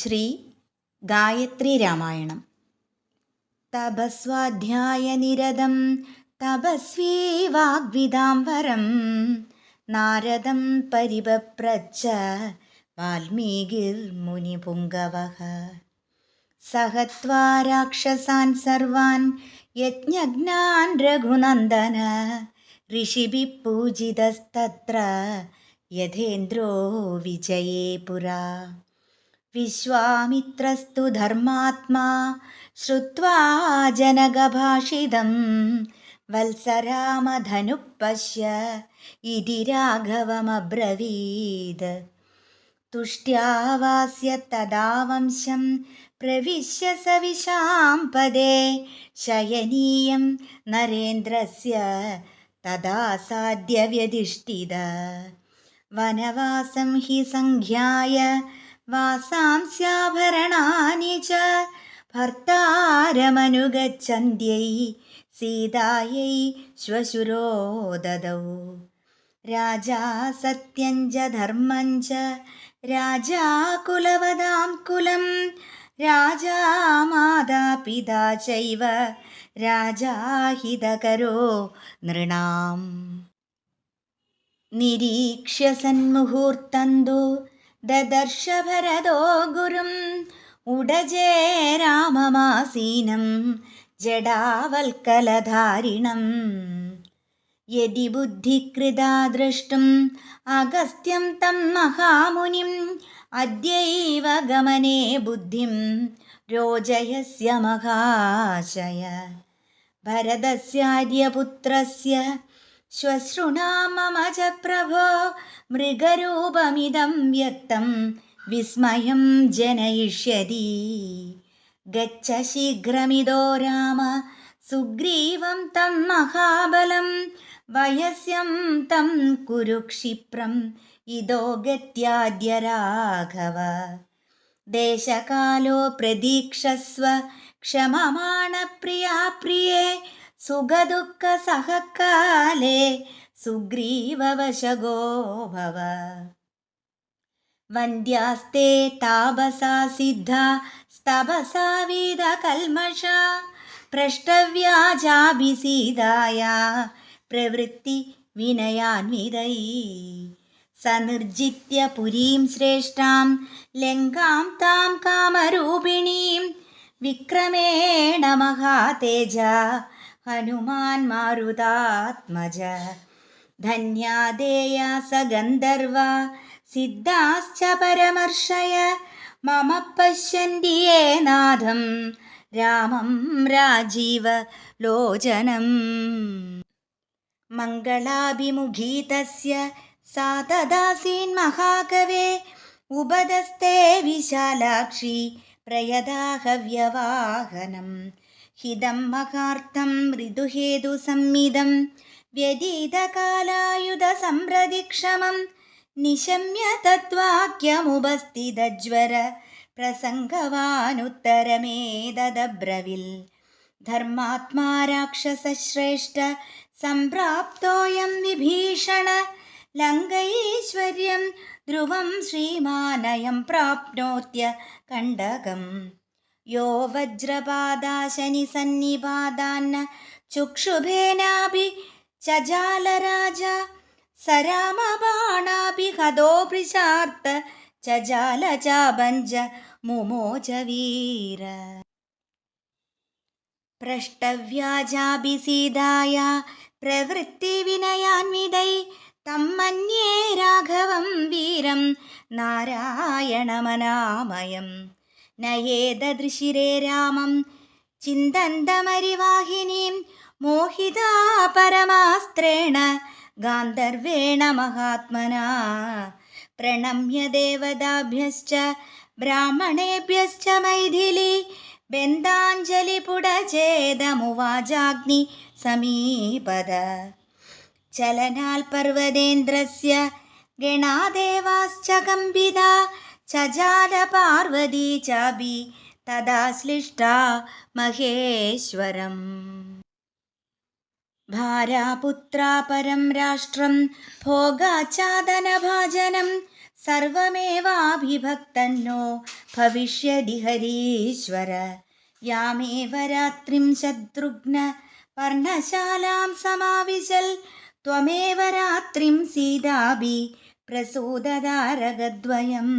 श्री गायत्रीरामायणं तपस्वाध्यायनिरदं तपस्वी वाग्विदाम्बरं नारदं परिभप्र च वाल्मीकिर्मुनिपुङ्गवः सहत्वा राक्षसान् सर्वान् यज्ञज्ञान् रघुनन्दन ऋषिभिः पूजितस्तत्र यथेन्द्रो विजये पुरा विश्वामित्रस्तु धर्मात्मा श्रुत्वा जनगभाषितं वत्सरामधनुः पश्य इति राघवमब्रवीद तुष्ट्यावास्य तदा वंशं प्रविश्य स विशाम्पदे शयनीयं नरेन्द्रस्य तदा साध्यव्यधिष्ठित वनवासं हि सङ्ख्याय वासांस्याभरणानि च भर्तारमनुगच्छन्त्यै सीतायै श्वशुरो ददौ राजा सत्यं च धर्मं च राजा कुलवदां कुलं राजा मातापिता चैव राजा हितकरो नृणाम्। निरीक्ष्य सन्मुहूर्तन्तु ददर्श भरतो गुरुम् उडजे राममासीनं जडावल्कलधारिणम्। यदि बुद्धिकृता द्रष्टुम् अगस्त्यं तं महामुनिम् अद्यैव गमने बुद्धिं रोजयस्य महाशय। भरतस्यार्यपुत्रस्य श्वशृणा मम च प्रभो मृगरूपमिदं व्यक्तं विस्मयं जनयिष्यति। गच्छ शीघ्रमिदो राम सुग्रीवं तं महाबलं वयस्यं तं कुरु क्षिप्रम् इदो गत्याद्य राघव। देशकालो प्रतीक्षस्व क्षममाणप्रिया प्रिये सुखदुःखसहकाले सुग्रीववशगो भव वन्द्यास्ते तापसा सिद्धा स्तपसा विदकल्मषा प्रष्टव्याजाभिसीदाया प्रवृत्तिविनयान्विदै सनिर्जित्य पुरीं श्रेष्ठां लङ्कां तां कामरूपिणीं विक्रमेण महातेजा हनुमान् मारुतात्मज धन्यादेया स गन्धर्वा सिद्धाश्च परमर्शय मम पश्यन्ति ये नाथं रामं राजीवलोचनम् मङ्गलाभिमुखी तस्य सा तदासीन्महाकवे उपदस्ते विशालाक्षी प्रयदाहव्यवाहनम् हिदं महार्थं मृदुहेतुसंमिदं व्यतीतकालायुधसम्प्रतिक्षमं निशम्य तद्वाक्यमुपस्थितज्वर प्रसङ्गवानुत्तरमेदब्रविल् धर्मात्मा राक्षसश्रेष्ठ सम्प्राप्तोऽयं विभीषण लङ्कैश्वर्यं ध्रुवं श्रीमानयं प्राप्नोत्य कण्डकम् യോ വജ്രപാദാശനി സന്നിപാതാന്ന ചുക്ഷുഭേനാഭി ചജാലരാജ സരാമബാണാഭി ഹതോ പൃശാർത്ത ചജാലജാപഞ്ച മുമോജവീര പ്രഷ്ടവ്യാജാഭിസീതായ പ്രവൃത്തി വിനയാൻവിതൈ തമ്മന്യേ രാഘവം വീരം നാരായണമനാമയം नयेददृशिरे रामं। चिन्तन्तमरिवाहिनीं मोहिता परमास्त्रेण गान्धर्वेण महात्मना। प्रणम्य देवताभ्यश्च ब्राह्मणेभ्यश्च मैथिली बेन्दाञ्जलिपुडचेदमुवाजाग्नि समीपद। चलनाल्पर्वतेन्द्रस्य गणादेवाश्च कम्पिता चजालपार्वती चापि तदा श्लिष्टा महेश्वरम्। भारापुत्रा परं राष्ट्रं भोगाचादनभाजनं सर्वमेवाभिभक्तन्नो भविष्यदि हरीश्वर। यामेव रात्रिं शत्रुघ्न पर्णशालां समाविशल् त्वमेव रात्रिं सीताभि प्रसूददारगद्वयम्